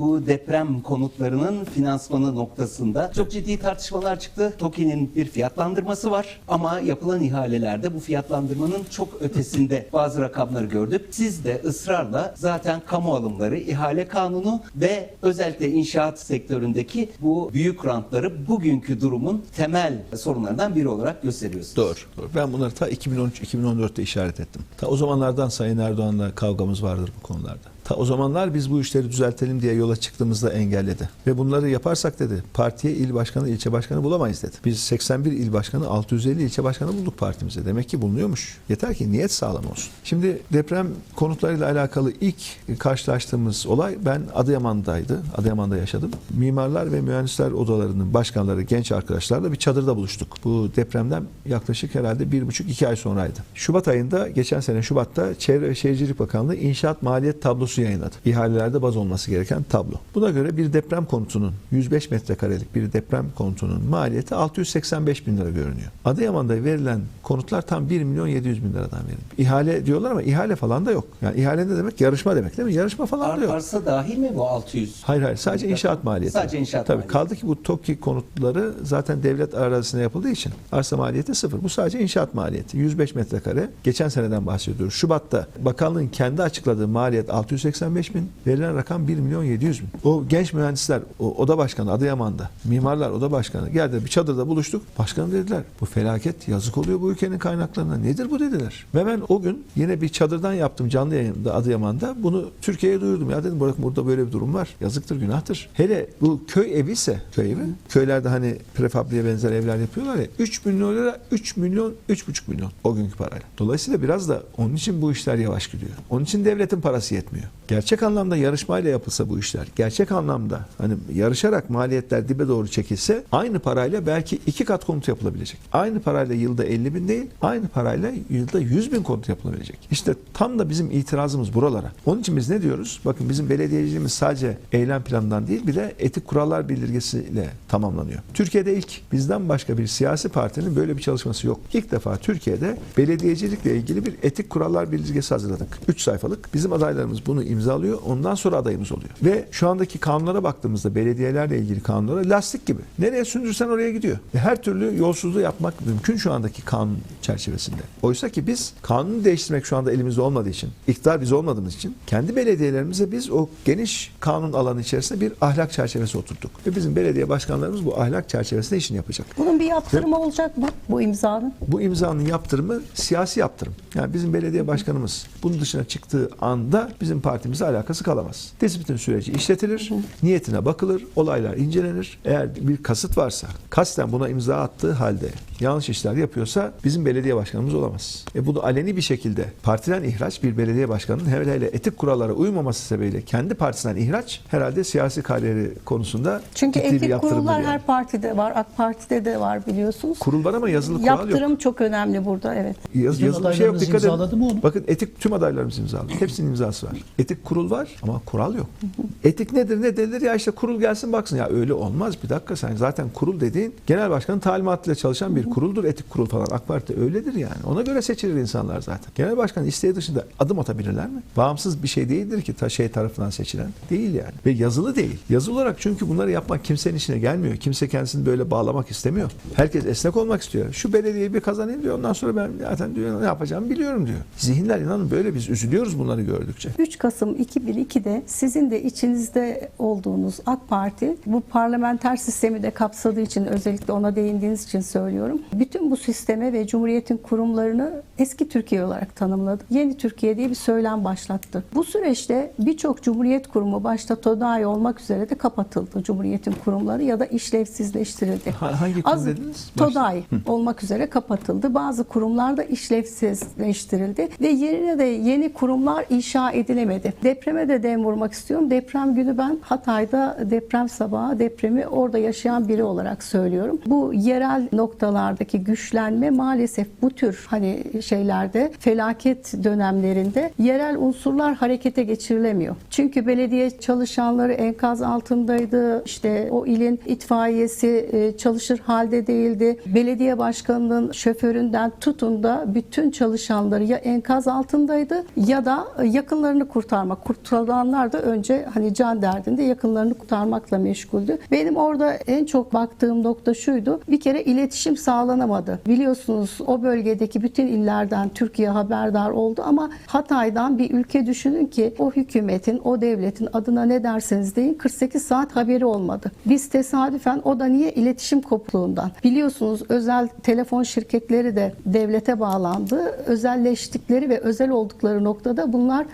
Bu deprem konutlarının finansmanı noktasında çok ciddi tartışmalar çıktı. TOKİ'nin bir fiyatlandırması var ama yapılan ihalelerde bu fiyatlandırmanın çok ötesinde bazı rakamları gördük. Siz de ısrarla zaten kamu alımları, ihale kanunu ve özellikle inşaat sektöründeki bu büyük rantları bugünkü durumun temel sorunlarından biri olarak gösteriyorsunuz. Doğru. doğru. Ben bunları ta 2013-2014'te işaret ettim. Ta o zamanlardan Sayın Erdoğan'la kavgamız vardır bu konularda. Ta o zamanlar biz bu işleri düzeltelim diye yola çıktığımızda engelledi. Ve bunları yaparsak dedi partiye il başkanı, ilçe başkanı bulamayız dedi. Biz 81 il başkanı, 650 ilçe başkanı bulduk partimize. Demek ki bulunuyormuş. Yeter ki niyet sağlam olsun. Şimdi deprem konutlarıyla alakalı ilk karşılaştığımız olay ben Adıyaman'daydı. Adıyaman'da yaşadım. Mimarlar ve mühendisler odalarının başkanları, genç arkadaşlarla bir çadırda buluştuk. Bu depremden yaklaşık herhalde bir buçuk iki ay sonraydı. Şubat ayında, geçen sene Şubat'ta Çevre ve Şehircilik Bakanlığı inşaat maliyet tablosu yayınladı. İhalelerde baz olması gereken tablo. Buna göre bir deprem konutunun 105 metrekarelik bir deprem konutunun maliyeti 685 bin lira görünüyor. Adıyaman'da verilen konutlar tam 1 milyon 700 bin liradan verilmiş. İhale diyorlar ama ihale falan da yok. Yani ihale ne demek? Yarışma demek değil mi? Yarışma falan da Ar- yok. arsa dahil mi bu 600? Hayır hayır sadece inşaat maliyeti. Sadece inşaat Tabii maliyeti. kaldı ki bu TOKİ konutları zaten devlet arazisine yapıldığı için arsa maliyeti sıfır. Bu sadece inşaat maliyeti. 105 metrekare. Geçen seneden bahsediyoruz. Şubat'ta bakanlığın kendi açıkladığı maliyet 685 bin. Verilen rakam 1 milyon 700 bin. O genç mühendisler, o oda başkanı Adıyaman'da, mimarlar oda başkanı geldi bir çadırda buluştuk. Başkanım dediler bu felaket yazık oluyor bu ülkenin kaynaklarına. Nedir bu dediler. Ve ben o gün yine bir çadırdan yaptım canlı yayında Adıyaman'da. Bunu Türkiye'ye duyurdum. Ya dedim burada böyle bir durum var. Yazıktır, günahtır. Hele bu köy evi ise köy evi. Köylerde hani prefabriye benzer evler yapıyorlar ya. 3 milyon lira, 3 milyon, 3,5 milyon o günkü parayla. Dolayısıyla biraz da onun için bu işler yavaş gidiyor. Onun için devletin parası yetmiyor. Gerçek anlamda yarışmayla yapılsa bu işler, gerçek anlamda hani yarışarak maliyetler dibe doğru çekilse aynı parayla belki iki kat konut yapılabilecek. Aynı parayla yılda 50 bin değil, aynı parayla yılda 100 bin konut yapılabilecek. İşte tam da bizim itirazımız buralara. Onun için biz ne diyoruz? Bakın bizim belediyeciliğimiz sadece eylem planından değil bir de etik kurallar bildirgesiyle tamamlanıyor. Türkiye'de ilk bizden başka bir siyasi partinin böyle bir çalışması yok. İlk defa Türkiye'de belediyecilikle ilgili bir etik kurallar bildirgesi hazırladık. 3 sayfalık. Bizim adaylarımız bunu imzalıyor. Ondan sonra adayımız oluyor. Ve şu andaki kanunlara baktığımızda belediyelerle ilgili kanunlara lastik gibi. Nereye sündürsen oraya gidiyor. Ve her türlü yolsuzluğu yapmak mümkün şu andaki kanun çerçevesinde. Oysa ki biz kanunu değiştirmek şu anda elimizde olmadığı için, iktidar biz olmadığımız için kendi belediyelerimize biz o geniş kanun alanı içerisinde bir ahlak çerçevesi oturttuk. Ve bizim belediye başkanlarımız bu ahlak çerçevesinde işini yapacak. Bunun bir yaptırımı olacak mı bu imzanın? Bu imzanın yaptırımı siyasi yaptırım. Yani bizim belediye başkanımız bunun dışına çıktığı anda bizim partimizle alakası kalamaz. Disiplin süreci işletilir, niyetine bakılır, olaylar incelenir. Eğer bir kasıt varsa, kasten buna imza attığı halde yanlış işler yapıyorsa bizim belediye başkanımız olamaz. E bunu aleni bir şekilde partiden ihraç bir belediye başkanının hele hele etik kurallara uymaması sebebiyle kendi partisinden ihraç herhalde siyasi kariyeri konusunda Çünkü ciddi bir etik yaptırımdır kurullar yani. her partide var, AK Parti'de de var biliyorsunuz. Kurul var ama yazılı kural yok. Yaptırım çok önemli burada evet. Yaz, Bütün yazılı bir şey yok. adaylarınız Dikkat edin. imzaladı mı onu? Bakın etik tüm adaylarımız imzaladı. Hepsinin imzası var. Etik kurul var ama kural yok. Etik nedir ne denilir ya işte kurul gelsin baksın ya öyle olmaz bir dakika sen zaten kurul dediğin genel başkanın talimatıyla çalışan bir kuruldur etik kurul falan. AK Parti öyledir yani. Ona göre seçilir insanlar zaten. Genel başkan isteği dışında adım atabilirler mi? Bağımsız bir şey değildir ki ta şey tarafından seçilen. Değil yani. Ve yazılı değil. Yazılı olarak çünkü bunları yapmak kimsenin işine gelmiyor. Kimse kendisini böyle bağlamak istemiyor. Herkes esnek olmak istiyor. Şu belediyeyi bir kazanayım diyor. Ondan sonra ben zaten diyor ne yapacağımı biliyorum diyor. Zihinler inanın böyle biz üzülüyoruz bunları gördükçe. 3 Kasım 2002'de sizin de içinizde olduğunuz AK Parti bu parlamenter sistemi de kapsadığı için özellikle ona değindiğiniz için söylüyorum. Bütün bu sisteme ve Cumhuriyet'in kurumlarını eski Türkiye olarak tanımladı. Yeni Türkiye diye bir söylem başlattı. Bu süreçte birçok Cumhuriyet kurumu başta TODAI olmak üzere de kapatıldı Cumhuriyet'in kurumları ya da işlevsizleştirildi. Ha- hangi kurum Az- dediniz? TODAI olmak üzere kapatıldı. Bazı kurumlar da işlevsizleştirildi ve yerine de yeni kurumlar inşa edilemedi. Depreme de dem vurmak istiyorum. Deprem günü ben Hatay'da deprem sabahı depremi orada yaşayan biri olarak söylüyorum. Bu yerel noktalardaki güçlenme maalesef bu tür hani şeylerde felaket dönemlerinde yerel unsurlar harekete geçirilemiyor. Çünkü belediye çalışanları enkaz altındaydı. İşte o ilin itfaiyesi e, çalışır halde değildi. Belediye başkanının şoföründen tutun da bütün çalışanları ya enkaz altındaydı ya da yakınlarını kurtardı kurtarmak. Kurtulanlar da önce hani can derdinde yakınlarını kurtarmakla meşguldü. Benim orada en çok baktığım nokta şuydu. Bir kere iletişim sağlanamadı. Biliyorsunuz o bölgedeki bütün illerden Türkiye haberdar oldu ama Hatay'dan bir ülke düşünün ki o hükümetin, o devletin adına ne derseniz deyin 48 saat haberi olmadı. Biz tesadüfen o da niye iletişim kopluğundan. Biliyorsunuz özel telefon şirketleri de devlete bağlandı. Özelleştikleri ve özel oldukları noktada bunlar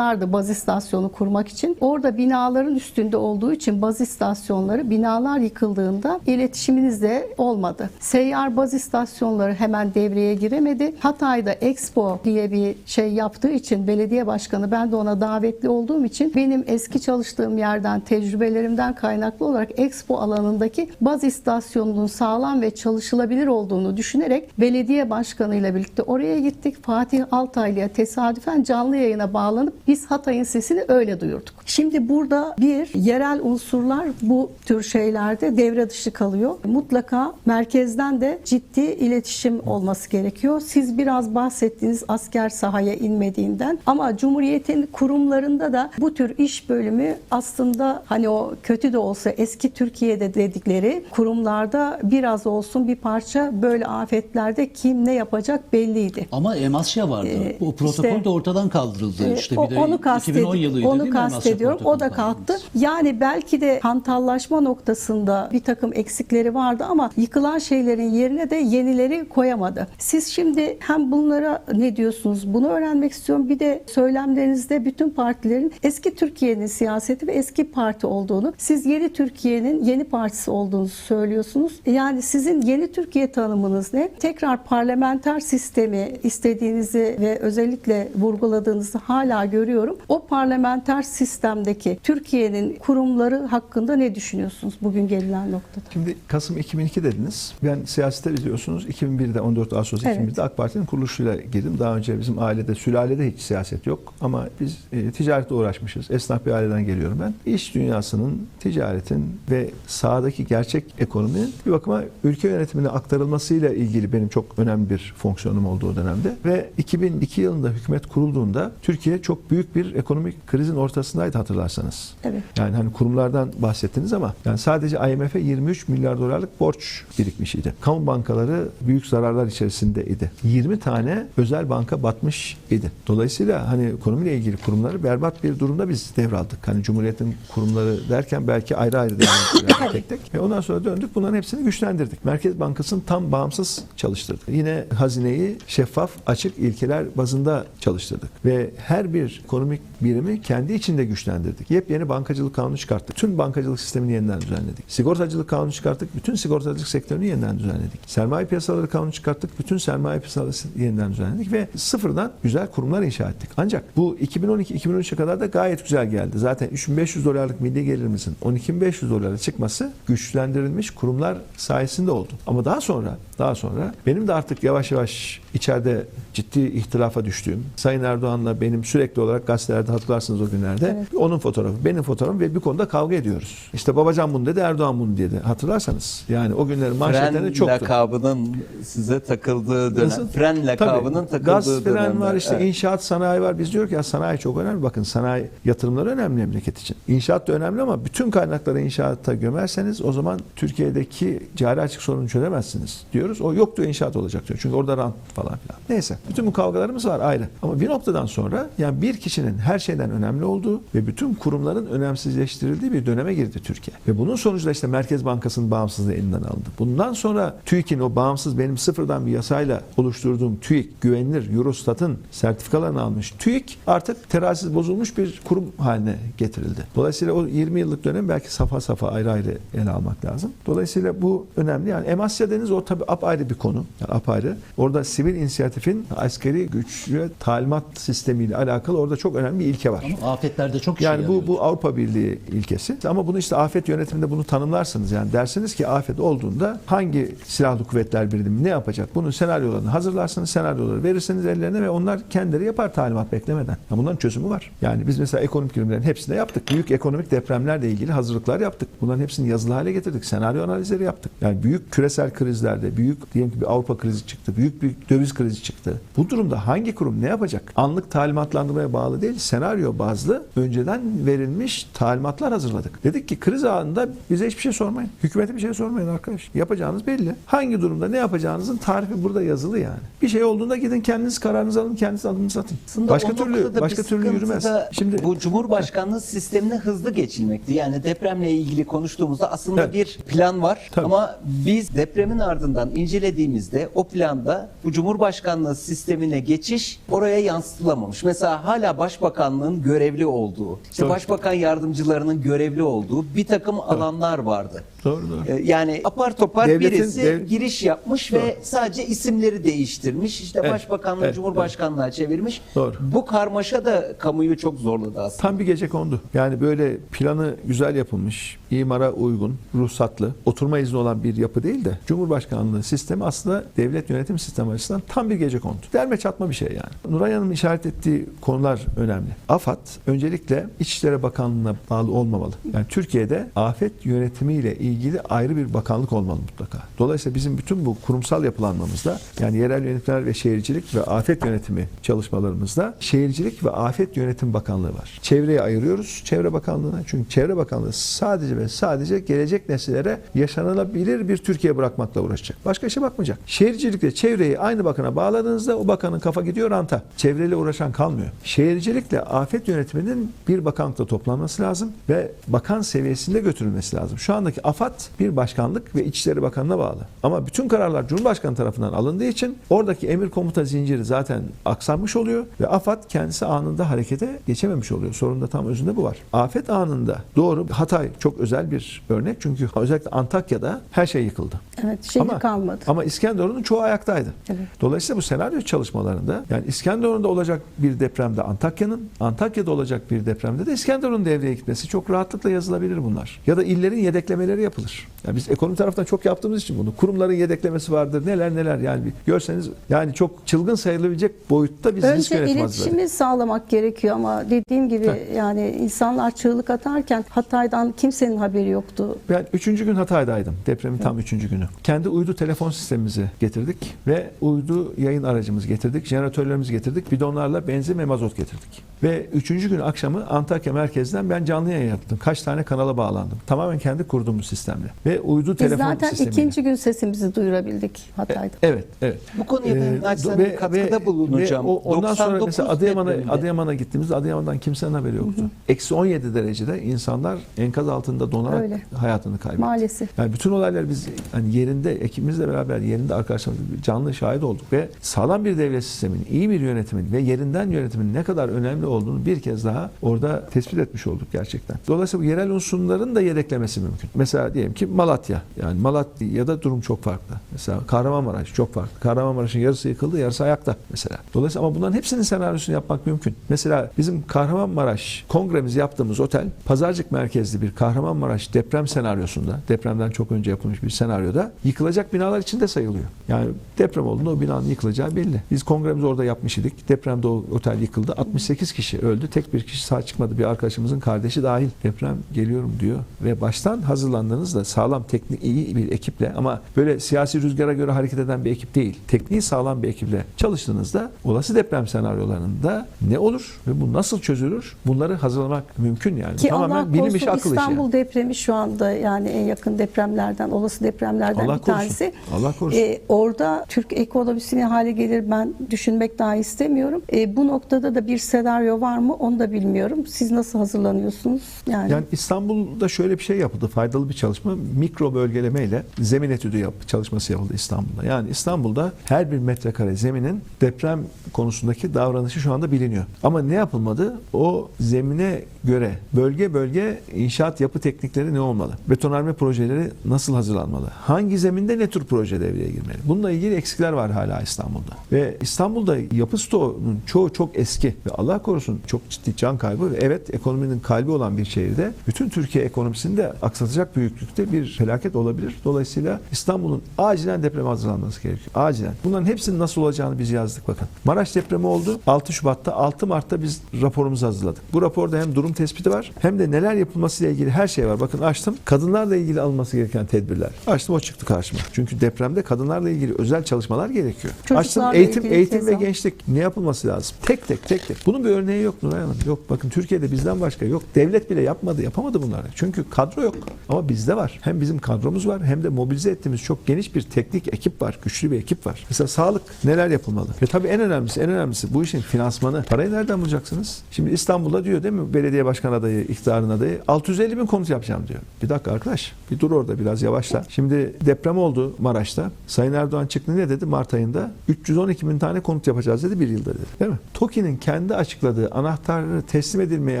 yarışırlardı baz istasyonu kurmak için. Orada binaların üstünde olduğu için baz istasyonları binalar yıkıldığında iletişiminiz de olmadı. Seyyar baz istasyonları hemen devreye giremedi. Hatay'da Expo diye bir şey yaptığı için belediye başkanı ben de ona davetli olduğum için benim eski çalıştığım yerden tecrübelerimden kaynaklı olarak Expo alanındaki baz istasyonunun sağlam ve çalışılabilir olduğunu düşünerek belediye başkanıyla birlikte oraya gittik. Fatih Altaylı'ya tesadüfen canlı yayına bağlanıp biz Hatay'ın sesini öyle duyurduk. Şimdi burada bir yerel unsurlar bu tür şeylerde devre dışı kalıyor. Mutlaka merkezden de ciddi iletişim olması gerekiyor. Siz biraz bahsettiğiniz asker sahaya inmediğinden ama Cumhuriyet'in kurumlarında da bu tür iş bölümü aslında hani o kötü de olsa eski Türkiye'de dedikleri kurumlarda biraz olsun bir parça böyle afetlerde kim ne yapacak belliydi. Ama Emasya vardı. Ee, o protokol işte- de ortadan kaldırıldı. Ee, işte o- onu 2010 kastediyorum. yılıydı Onu değil mi kastediyorum. O da kalktı. Yani belki de hantallaşma noktasında bir takım eksikleri vardı ama yıkılan şeylerin yerine de yenileri koyamadı. Siz şimdi hem bunlara ne diyorsunuz? Bunu öğrenmek istiyorum. Bir de söylemlerinizde bütün partilerin eski Türkiye'nin siyaseti ve eski parti olduğunu, siz yeni Türkiye'nin yeni partisi olduğunuzu söylüyorsunuz. Yani sizin yeni Türkiye tanımınız ne? Tekrar parlamenter sistemi istediğinizi ve özellikle vurguladığınızı hala görüyorum. O parlamenter sistemdeki Türkiye'nin kurumları hakkında ne düşünüyorsunuz bugün gelinen noktada? Şimdi Kasım 2002 dediniz. Ben siyasete biliyorsunuz 2001'de 14 Ağustos Evet. 2001'de AK Parti'nin kuruluşuyla girdim. Daha önce bizim ailede, sülalede hiç siyaset yok. Ama biz e, ticaretle uğraşmışız. Esnaf bir aileden geliyorum ben. İş dünyasının, ticaretin ve sahadaki gerçek ekonominin bir bakıma ülke yönetimine aktarılmasıyla ilgili benim çok önemli bir fonksiyonum olduğu dönemde. Ve 2002 yılında hükümet kurulduğunda Türkiye çok büyük bir ekonomik krizin ortasındaydı hatırlarsanız. Evet. Yani hani kurumlardan bahsettiniz ama yani sadece IMF'e 23 milyar dolarlık borç birikmiş idi. Kamu bankaları büyük zararlar içerisindeydi. 20 tane özel banka batmış idi. Dolayısıyla hani ekonomiyle ilgili kurumları berbat bir durumda biz devraldık. Hani Cumhuriyet'in kurumları derken belki ayrı ayrı devraldık tek tek. Ve ondan sonra döndük bunların hepsini güçlendirdik. Merkez Bankası'nı tam bağımsız çalıştırdık. Yine hazineyi şeffaf, açık ilkeler bazında çalıştırdık. Ve her bir ekonomik birimi kendi içinde güçlendirdik. Yepyeni bankacılık kanunu çıkarttık. Tüm bankacılık sistemini yeniden düzenledik. Sigortacılık kanunu çıkarttık. Bütün sigortacılık sektörünü yeniden düzenledik. Sermaye piyasaları kanunu çıkarttık. Bütün sermaye piyasaları yeniden düzenledik ve sıfırdan güzel kurumlar inşa ettik. Ancak bu 2012-2013'e kadar da gayet güzel geldi. Zaten 3500 dolarlık milli gelirimizin 12.500 dolara çıkması güçlendirilmiş kurumlar sayesinde oldu. Ama daha sonra daha sonra benim de artık yavaş yavaş içeride ciddi ihtilafa düştüğüm Sayın Erdoğan'la benim sürekli olarak gazetelerde hatırlarsınız o günlerde Evet. onun fotoğrafı benim fotoğrafım ve bir konuda kavga ediyoruz. İşte babacan bunu dedi Erdoğan bunu dedi. Hatırlarsanız yani o günlerin manşetlerinde Fren çoktu. lakabının size takıldığı dönem. Nasıl? Fren lakabının Tabii. takıldığı Gaz, dönem. fren var işte inşaat sanayi var. Biz diyor ki ya sanayi çok önemli. Bakın sanayi yatırımları önemli memleket için. İnşaat da önemli ama bütün kaynakları inşaata gömerseniz o zaman Türkiye'deki cari açık sorunu çözemezsiniz diyoruz. O yok diyor inşaat olacak diyor. Çünkü orada rant falan filan. Neyse. Bütün bu kavgalarımız var ayrı. Ama bir noktadan sonra yani bir kişinin her şeyden önemli olduğu ve bütün kurumların önemsizleştirildiği bir döneme girdi Türkiye. Ve bunun sonucunda işte Merkez Bankası'nın bağımsızlığı elinden alındı. Bundan sonra TÜİK'in o bağımsız benim sıfırdan bir yasayla oluşturduğum TÜİK, güvenilir, Eurostat'ın sertifikalarını almış TÜİK artık terazisi bozulmuş bir kurum haline getirildi. Dolayısıyla o 20 yıllık dönem belki safa safa ayrı ayrı ele almak lazım. Dolayısıyla bu önemli. Yani Emasya deniz o tabii apayrı bir konu. Yani apayrı. Orada sivil inisiyatifin askeri güçlü talimat sistemiyle alakalı orada çok önemli bir ilke var. Ama afetlerde çok işe Yani bu bu Avrupa Birliği ilkesi. Ama bunu işte afet yönetiminde bunu tanımlarsınız. Yani dersiniz ki afet olduğunda hangi silahlı kuvvetler birliği ne yapacak? Bunun senaryolarını hazırlarsınız, senaryoları verirsiniz ellerine ve onlar kendileri yapar talimat beklemeden. Ya bunların çözümü var. Yani biz mesela ekonomik bilimlerin hepsini yaptık. Büyük ekonomik depremlerle ilgili hazırlıklar yaptık. Bunların hepsini yazılı hale getirdik. Senaryo analizleri yaptık. Yani büyük küresel krizlerde, büyük diyelim ki bir Avrupa krizi çıktı, büyük bir döviz krizi çıktı. Bu durumda hangi kurum ne yapacak? Anlık talimatlandırmaya bağlı bağlı değil, senaryo bazlı önceden verilmiş talimatlar hazırladık. Dedik ki kriz anında bize hiçbir şey sormayın. Hükümete bir şey sormayın arkadaş. Yapacağınız belli. Hangi durumda ne yapacağınızın tarifi burada yazılı yani. Bir şey olduğunda gidin kendiniz kararınızı alın, kendiniz adımınızı atın. Aslında Başka türlü başka türlü yürümez. Şimdi bu Cumhurbaşkanlığı sistemine hızlı geçilmekti. Yani depremle ilgili konuştuğumuzda aslında Evet. bir plan var Tabii. ama biz depremin ardından incelediğimizde o planda bu Cumhurbaşkanlığı sistemine geçiş oraya yansıtılamamış. Mesela hala Başbakanlığın görevli olduğu, işte. Başbakan yardımcılarının görevli olduğu bir takım alanlar vardı. Doğru, doğru. Ee, Yani apar topar Devletin- birisi dev- giriş yapmış ve sadece isimleri değiştirmiş. İşte Evet, Başbakanlığı evet, Cumhurbaşkanlığa çevirmiş. Doğru. Bu karmaşa da kamuyu çok zorladı aslında. Tam bir gece kondu. Yani böyle planı güzel yapılmış, imara uygun, ruhsatlı, oturma izni olan bir yapı değil de Cumhurbaşkanlığı sistemi aslında devlet yönetim sistemi açısından tam bir gece kondu. Derme çatma bir şey yani. Nuray Hanım'ın işaret ettiği konular önemli. AFAD öncelikle İçişleri Bakanlığı'na bağlı olmamalı. Yani Türkiye'de afet yönetimiyle ilgili ayrı bir bakanlık olmalı mutlaka. Dolayısıyla bizim bütün bu kurumsal yapılanmamızda yani yerel yönetimler ve şehircilik ve afet yönetimi çalışmalarımızda şehircilik ve afet yönetim bakanlığı var. Çevreyi ayırıyoruz Çevre Bakanlığı'na. Çünkü Çevre Bakanlığı sadece ve sadece gelecek nesillere yaşanılabilir bir Türkiye bırakmakla uğraşacak. Başka işe bakmayacak. Şehircilikle çevreyi aynı bakana bağladığınızda o bakanın kafa gidiyor ranta. Çevreyle uğraşan kalmıyor. Şehircilikle afet yönetiminin bir bakanlıkta toplanması lazım ve bakan seviyesinde götürülmesi lazım. Şu andaki AFAD bir başkanlık ve İçişleri Bakanlığı'na bağlı. Ama bütün kararlar Cumhurbaşkanı tarafından alındığı için oradaki emir komuta zinciri zaten aksanmış oluyor ve AFAD kendisi anında harekete geçememiş oluyor. Sorun da tam özünde bu var. Afet anında doğru Hatay çok özel bir örnek çünkü özellikle Antakya'da her şey yıkıldı. Evet, şehir kalmadı. Ama İskenderun'un çoğu ayaktaydı. Evet. Dolayısıyla bu senaryo çalışmalarında yani İskenderun'da olacak bir depremde Antakya'nın, Antakya'da olacak bir depremde de İskenderun'un devreye gitmesi çok rahatlıkla yazılabilir bunlar. Ya da illerin yedeklemeleri yapılır. Yani biz ekonomi tarafından çok yaptığımız için bunu. Kurumların yedeklemesi vardır. Neler neler yani bir görseniz yani çok çılgın sayılabilecek boyutta biz risk Önce yönetimi iletişimi sağlamak gerekiyor ama dediğim gibi yani insanlar çığlık atarken Hatay'dan kimsenin haberi yoktu. Ben üçüncü gün Hatay'daydım. Depremin tam üçüncü günü. Kendi uydu telefon sistemimizi getirdik ve uydu yayın aracımızı getirdik. Jeneratörlerimizi getirdik. Bidonlarla benzin ve mazot getirdik. Ve üçüncü gün akşamı Antakya merkezden ben canlı yayın yaptım. Kaç tane kanala bağlandım. Tamamen kendi kurduğumuz sistemle. Ve uydu Biz telefon zaten sistemiyle. ikinci gün sesimizi duyurabildik Hatay'da. Evet, evet. Bu konuya ben Ee, naçizane ve- katkıda ve- bulunacağım. ve o- ondan sonra 99 mesela Adıyaman'a. Adıyaman'a gittiğimizde Adıyaman'dan kimsenin haberi yoktu. Eksi 17 derecede insanlar enkaz altında donarak Öyle. hayatını kaybetti. Maalesef. Yani bütün olaylar biz hani yerinde ekibimizle beraber yerinde arkadaşlarımız canlı şahit olduk ve sağlam bir devlet sisteminin, iyi bir yönetimin ve yerinden yönetimin ne kadar önemli olduğunu bir kez daha orada tespit etmiş olduk gerçekten. Dolayısıyla bu yerel unsurların da yedeklemesi mümkün. Mesela diyelim ki Malatya. Yani Malatya'da durum çok farklı. Mesela Kahramanmaraş çok farklı. Kahramanmaraş'ın yarısı yıkıldı, yarısı ayakta mesela. Dolayısıyla ama bunların hepsinin senaryosunu yapmak mümkün. Mesela bizim Kahramanmaraş kongremizi yaptığımız otel Pazarcık merkezli bir Kahramanmaraş deprem senaryosunda, depremden çok önce yapılmış bir senaryoda yıkılacak binalar içinde sayılıyor. Yani deprem olduğunda o binanın yıkılacağı belli. Biz kongremizi orada yapmış idik. Depremde o otel yıkıldı. 68 kişi öldü. Tek bir kişi sağ çıkmadı. Bir arkadaşımızın kardeşi dahil. Deprem geliyorum diyor. Ve baştan hazırlandığınızda sağlam teknik iyi bir ekiple ama böyle siyasi rüzgara göre hareket eden bir ekip değil. Tekniği sağlam bir ekiple çalıştığınızda olası deprem senaryolarında ne olur ve bu nasıl çözülür? Bunları hazırlamak mümkün yani. Ki Tamamen Allah bilim işi akıl işi. İstanbul yani. Depremi şu anda yani en yakın depremlerden, olası depremlerden Allah bir korusun. tanesi. Allah korusun. Ee, orada Türk ekonomisi ne hale gelir ben düşünmek daha istemiyorum. Ee, bu noktada da bir senaryo var mı onu da bilmiyorum. Siz nasıl hazırlanıyorsunuz? Yani, Yani İstanbul'da şöyle bir şey yapıldı. Faydalı bir çalışma. Mikro bölgeleme ile zemin etüdü yap, çalışması yapıldı İstanbul'da. Yani İstanbul'da her bir metrekare zeminin deprem konusundaki davranışı şu anda biliniyor. Ama ne yapılmadı? O zemine göre bölge bölge inşaat yapı teknikleri ne olmalı? Betonarme projeleri nasıl hazırlanmalı? Hangi zeminde ne tür proje devreye girmeli? Bununla ilgili eksikler var hala İstanbul'da. Ve İstanbul'da yapı stoğunun çoğu çok eski ve Allah korusun çok ciddi can kaybı ve evet ekonominin kalbi olan bir şehirde bütün Türkiye ekonomisini de aksatacak büyüklükte bir felaket olabilir. Dolayısıyla İstanbul'un acilen depreme hazırlanması gerekiyor. Acilen. Bunların hepsinin nasıl olacağını biz yazdık bakın. Maraş depremi oldu. 6 Şubat'ta 6 Mart'ta biz raporumuzu hazırladık. Bu raporda hem durum tespiti var hem de neler yapılması ile ilgili her şey şey var. Bakın açtım. Kadınlarla ilgili alınması gereken tedbirler. Açtım o çıktı karşıma. Çünkü depremde kadınlarla ilgili özel çalışmalar gerekiyor. Çocuklarla açtım eğitim eğitim ve gençlik ne yapılması lazım? Tek tek tek tek. Bunun bir örneği yok Nuray Hanım. Yok bakın Türkiye'de bizden başka yok. Devlet bile yapmadı, yapamadı bunları. Çünkü kadro yok. Ama bizde var. Hem bizim kadromuz var hem de mobilize ettiğimiz çok geniş bir teknik ekip var. Güçlü bir ekip var. Mesela sağlık neler yapılmalı? Ve tabii en önemlisi en önemlisi bu işin finansmanı. Parayı nereden bulacaksınız? Şimdi İstanbul'da diyor değil mi belediye başkan adayı, iktidarın adayı 650 bin konut yapacağım diyor. Bir dakika arkadaş bir dur orada biraz yavaşla. Şimdi deprem oldu Maraş'ta. Sayın Erdoğan çıktı ne dedi Mart ayında? 312 bin tane konut yapacağız dedi bir yılda dedi. Değil mi? TOKİ'nin kendi açıkladığı anahtarları teslim edilmeye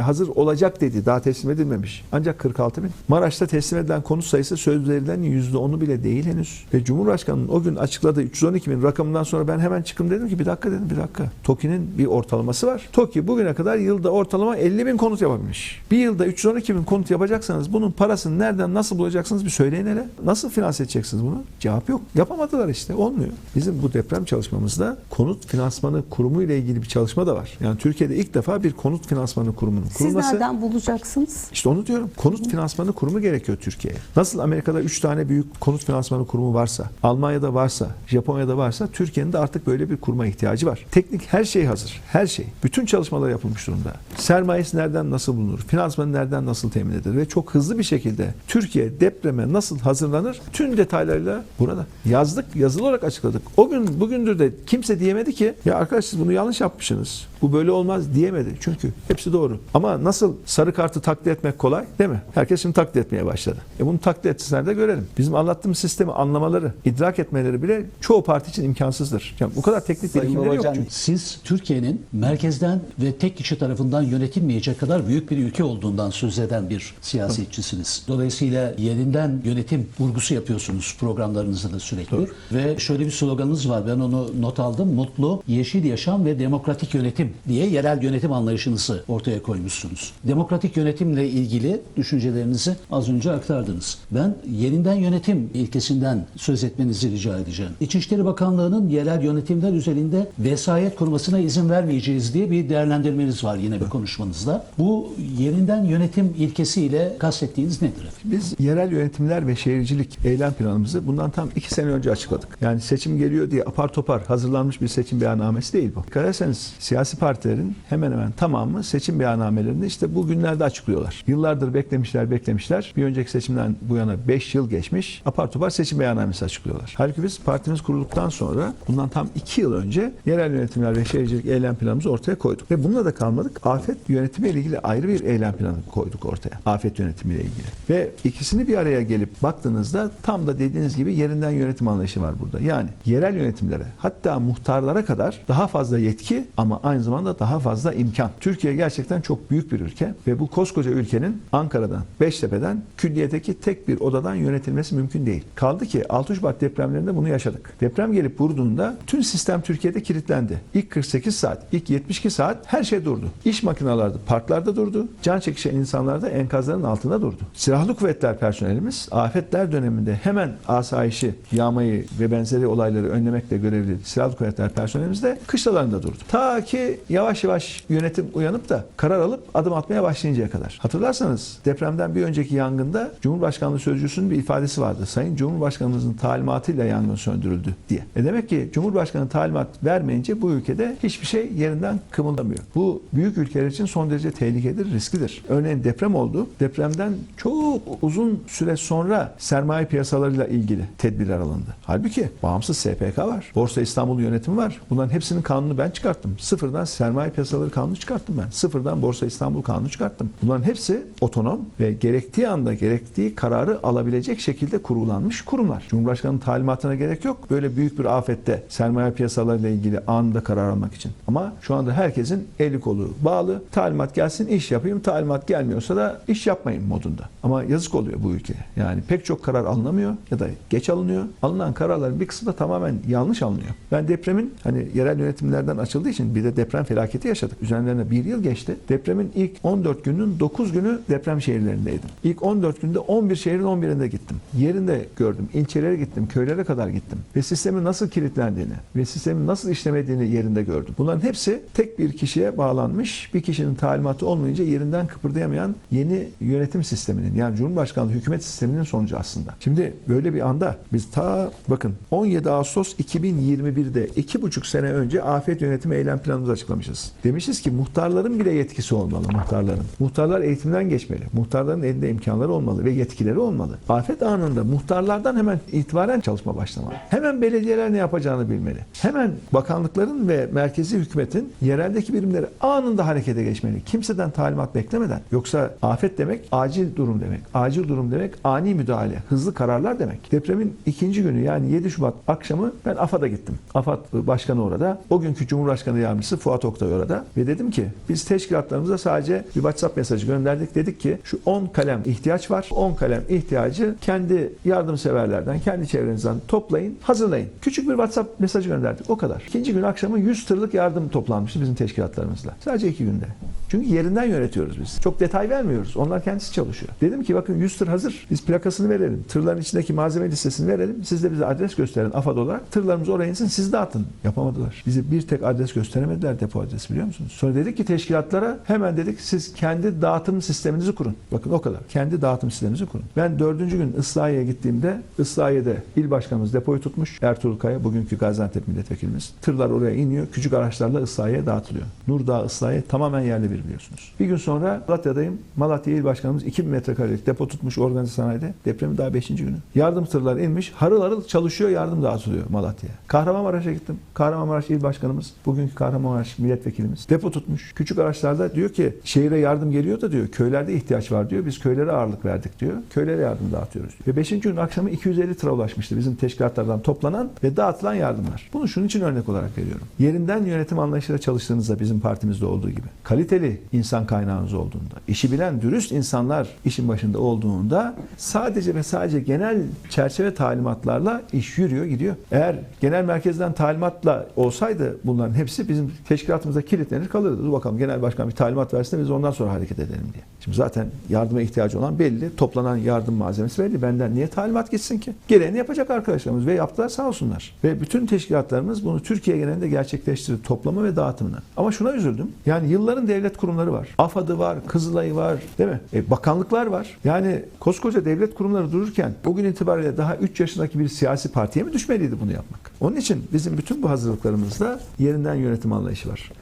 hazır olacak dedi. Daha teslim edilmemiş. Ancak 46 bin. Maraş'ta teslim edilen konut sayısı söz verilenin %10'u bile değil henüz. Ve Cumhurbaşkanı'nın o gün açıkladığı 312 bin rakamından sonra ben hemen çıktım dedim ki bir dakika dedim bir dakika. TOKİ'nin bir ortalaması var. TOKİ bugüne kadar yılda ortalama 50 bin konut yapabilmiş. Bir yılda 312 bin konut yapacaksanız bunun parasını nereden nasıl bulacaksınız bir söyleyin hele. Nasıl finanse edeceksiniz bunu? Cevap yok. Yapamadılar işte. Olmuyor. Bizim bu deprem çalışmamızda konut finansmanı kurumu ile ilgili bir çalışma da var. Yani Türkiye'de ilk defa bir konut finansmanı kurumunun Siz kurulması. nereden bulacaksınız? İşte onu diyorum. Konut finansmanı kurumu gerekiyor Türkiye'ye. Nasıl Amerika'da 3 tane büyük konut finansmanı kurumu varsa, Almanya'da varsa, Japonya'da varsa Türkiye'nin de artık böyle bir kuruma ihtiyacı var. Teknik her şey hazır. Her şey. Bütün çalışmalar yapılmış durumda. Sermayesi nereden nasıl bulunur? Finansmanı nereden nasıl temin edilir? Ve çok hızlı bir şekilde Türkiye depreme nasıl hazırlanır? Tüm detaylarıyla burada. Yazdık, yazılı olarak açıkladık. O gün bugündür de kimse diyemedi ki ya arkadaş siz bunu yanlış yapmışsınız. Bu böyle olmaz diyemedi. Çünkü hepsi doğru. Ama nasıl sarı kartı taklit etmek kolay değil mi? Herkes şimdi taklit etmeye başladı. E bunu taklit etsinler de görelim. Bizim anlattığımız sistemi anlamaları, idrak etmeleri bile çoğu parti için imkansızdır. Yani bu kadar teknik bilgileri yok çünkü. Siz Türkiye'nin merkezden ve tek kişi tarafından yönetilmeyecek kadar büyük bir ülke olduğundan söz eden bir siyasetçisiniz. Dolayısıyla yerinden yönetim vurgusu yapıyorsunuz programlarınızda da sürekli. Ve şöyle bir sloganınız var. Ben onu not aldım. Mutlu, yeşil yaşam ve demokratik yönetim diye yerel yönetim anlayışınızı ortaya koymuşsunuz. Demokratik yönetimle ilgili düşüncelerinizi az önce aktardınız. Ben yerinden yönetim ilkesinden söz etmenizi rica edeceğim. İçişleri Bakanlığı'nın yerel yönetimler üzerinde vesayet kurmasına izin vermeyeceğiz diye bir değerlendirmeniz var yine bir konuşmanızda. Bu yerinden yönetim ilkesiyle kastettiğiniz nedir efendim? Biz yerel yönetimler ve şehircilik eylem planımızı bundan tam iki sene önce açıkladık. Yani seçim geliyor diye apar topar hazırlanmış bir seçim beyannamesi değil bu. Dikkat ederseniz siyasi partilerin hemen hemen tamamı seçim beyannamelerini işte bu günlerde açıklıyorlar. Yıllardır beklemişler beklemişler. Bir önceki seçimden bu yana 5 yıl geçmiş. Apar topar seçim beyannamesi açıklıyorlar. Halbuki biz partimiz kurulduktan sonra bundan tam 2 yıl önce yerel yönetimler ve şehircilik eylem planımızı ortaya koyduk. Ve bununla da kalmadık. Afet yönetimiyle ilgili ayrı bir eylem planı koyduk ortaya. Afet yönetimiyle ilgili. Ve ikisini bir araya gelip baktığınızda tam da dediğiniz gibi yerinden yönetim anlayışı var burada. Yani yerel yönetimlere hatta muhtarlara kadar daha fazla yetki ama aynı zamanda daha fazla imkan. Türkiye gerçekten çok büyük bir ülke ve bu koskoca ülkenin Ankara'dan, Beştepe'den külliyedeki tek bir odadan yönetilmesi mümkün değil. Kaldı ki 6 Şubat depremlerinde bunu yaşadık. Deprem gelip vurduğunda tüm sistem Türkiye'de kilitlendi. İlk 48 saat, ilk 72 saat her şey durdu. İş makineleri parklarda durdu. Can çekişen insanlar da enkazların altında durdu. Silahlı kuvvetler personelimiz afetler döneminde hemen asayişi, yağmayı ve benzeri olayları önlemekle görevli silahlı kuvvetler personelimiz de kışlalarında durdu. Ta ki yavaş yavaş yönetim uyanıp da karar alıp adım atmaya başlayıncaya kadar. Hatırlarsanız depremden bir önceki yangında Cumhurbaşkanlığı Sözcüsü'nün bir ifadesi vardı. Sayın Cumhurbaşkanımızın talimatıyla yangın söndürüldü diye. E demek ki Cumhurbaşkanı talimat vermeyince bu ülkede hiçbir şey yerinden kımıldamıyor. Bu büyük ülkeler için son derece tehlikelidir, risklidir. Örneğin deprem oldu. Depremden çok uzun süre sonra sermaye piyasalarıyla ilgili tedbirler alındı. Halbuki bağımsız SPK var. Borsa İstanbul yönetimi var. Bunların hepsinin kanunu ben çıkarttım. Sıfırdan sermaye piyasaları kanunu çıkarttım ben. Sıfırdan Borsa İstanbul kanunu çıkarttım. Bunların hepsi otonom ve gerektiği anda gerektiği kararı alabilecek şekilde kurulanmış kurumlar. Cumhurbaşkanının talimatına gerek yok. Böyle büyük bir afette sermaye piyasalarıyla ilgili anında karar almak için. Ama şu anda herkesin eli kolu bağlı. Talimat gelsin iş yapayım. Talimat gelmiyorsa da iş yapmayın modunda. Ama yazık oluyor bu ülkeye. Yani pek çok karar alınamıyor ya da geç alınıyor. Alınan kararların bir kısmı da tamamen yanlış alınıyor. Ben depremin hani yerel yönetimlerden açıldığı için bir de deprem felaketi yaşadık. Üzerinden bir yıl geçti. Depremin ilk 14 günün 9 günü deprem şehirlerindeydim. İlk 14 günde 11 şehrin 11'inde gittim. Yerinde gördüm. İlçelere gittim. Köylere kadar gittim. Ve sistemin nasıl kilitlendiğini ve sistemin nasıl işlemediğini yerinde gördüm. Bunların hepsi tek bir kişiye bağlanmış. Bir kişinin talimatı olmayınca yerinden kıpırdayamayan yeni yönetim yönetim sisteminin yani Cumhurbaşkanlığı hükümet sisteminin sonucu aslında. Şimdi böyle bir anda biz ta bakın 17 Ağustos 2021'de iki buçuk sene önce afet yönetimi eylem planımızı açıklamışız. Demişiz ki muhtarların bile yetkisi olmalı muhtarların. Muhtarlar eğitimden geçmeli. Muhtarların elinde imkanları olmalı ve yetkileri olmalı. Afet anında muhtarlardan hemen itibaren çalışma başlamalı. Hemen belediyeler ne yapacağını bilmeli. Hemen bakanlıkların ve merkezi hükümetin yereldeki birimleri anında harekete geçmeli. Kimseden talimat beklemeden. Yoksa afet demek acil durum demek. Acil durum demek ani müdahale, hızlı kararlar demek. Depremin ikinci günü yani 7 Şubat akşamı ben AFAD'a gittim. AFAD Başkanı orada. O günkü Cumhurbaşkanı Yardımcısı Fuat Oktay orada. Ve dedim ki biz teşkilatlarımıza sadece bir WhatsApp mesajı gönderdik. Dedik ki şu 10 kalem ihtiyaç var. 10 kalem ihtiyacı kendi yardımseverlerden, kendi çevrenizden toplayın, hazırlayın. Küçük bir WhatsApp mesajı gönderdik. O kadar. İkinci gün akşamı 100 tırlık yardım toplanmıştı bizim teşkilatlarımızla. Sadece iki günde. Çünkü yerinden yönetiyoruz biz. Çok detay vermiyoruz. Onlar kendisi çalışıyor. Dedim ki bakın 100 tır hazır. Biz plakasını verelim. Tırların içindeki malzeme listesini verelim. Siz de bize adres gösterin AFAD olarak. Tırlarımız oraya insin siz dağıtın. Yapamadılar. Bize bir tek adres gösteremediler depo adresi biliyor musunuz? Sonra dedik ki teşkilatlara hemen dedik siz kendi dağıtım sisteminizi kurun. Bakın o kadar. Kendi dağıtım sisteminizi kurun. Ben dördüncü gün Islahiye'ye gittiğimde Islahiye'de il başkanımız depoyu tutmuş. Ertuğrul Kaya bugünkü Gaziantep milletvekilimiz. Tırlar oraya iniyor. Küçük araçlarla Islahiye'ye dağıtılıyor. Nurdağ Islahiye tamamen yerli bir biliyorsunuz. Bir gün sonra Malatya'dayım. Malatya il başkanımız 2000 metrekarelik depo tutmuş organize sanayide. Depremin daha 5. günü. Yardım tırlar inmiş. Harıl harıl çalışıyor. Yardım dağıtılıyor Malatya'ya. Kahramanmaraş'a gittim. Kahramanmaraş il başkanımız. Bugünkü Kahramanmaraş milletvekilimiz. Depo tutmuş. Küçük araçlarda diyor ki şehire yardım geliyor da diyor köylerde ihtiyaç var diyor. Biz köylere ağırlık verdik diyor. Köylere yardım dağıtıyoruz. Ve 5. gün akşamı 250 tıra ulaşmıştı bizim teşkilatlardan toplanan ve dağıtılan yardımlar. Bunu şunun için örnek olarak veriyorum. Yerinden yönetim anlayışıyla çalıştığınızda bizim partimizde olduğu gibi kaliteli insan kaynağınız olduğunda, işi bilen dürüst insanlar işin başında olduğunda sadece ve sadece genel çerçeve talimatlarla iş yürüyor gidiyor. Eğer genel merkezden talimatla olsaydı bunların hepsi bizim teşkilatımıza kilitlenir kalırdı. Dur bakalım genel başkan bir talimat versin biz ondan sonra hareket edelim diye. Şimdi zaten yardıma ihtiyacı olan belli. Toplanan yardım malzemesi belli. Benden niye talimat gitsin ki? Gereğini yapacak arkadaşlarımız ve yaptılar sağ olsunlar. Ve bütün teşkilatlarımız bunu Türkiye genelinde gerçekleştirdi. Toplama ve dağıtımını. Ama şuna üzüldüm. Yani yılların devlet kurumları var. AFAD'ı var, Kızılay'ı var değil mi? E, bakanlıklar var. Yani koskoca devlet kurumları dururken bugün itibariyle daha 3 yaşındaki bir siyasi partiye mi düşmeliydi bunu yapmak? Onun için bizim bütün bu hazırlıklarımızda yerinden yönetim anlayışı var.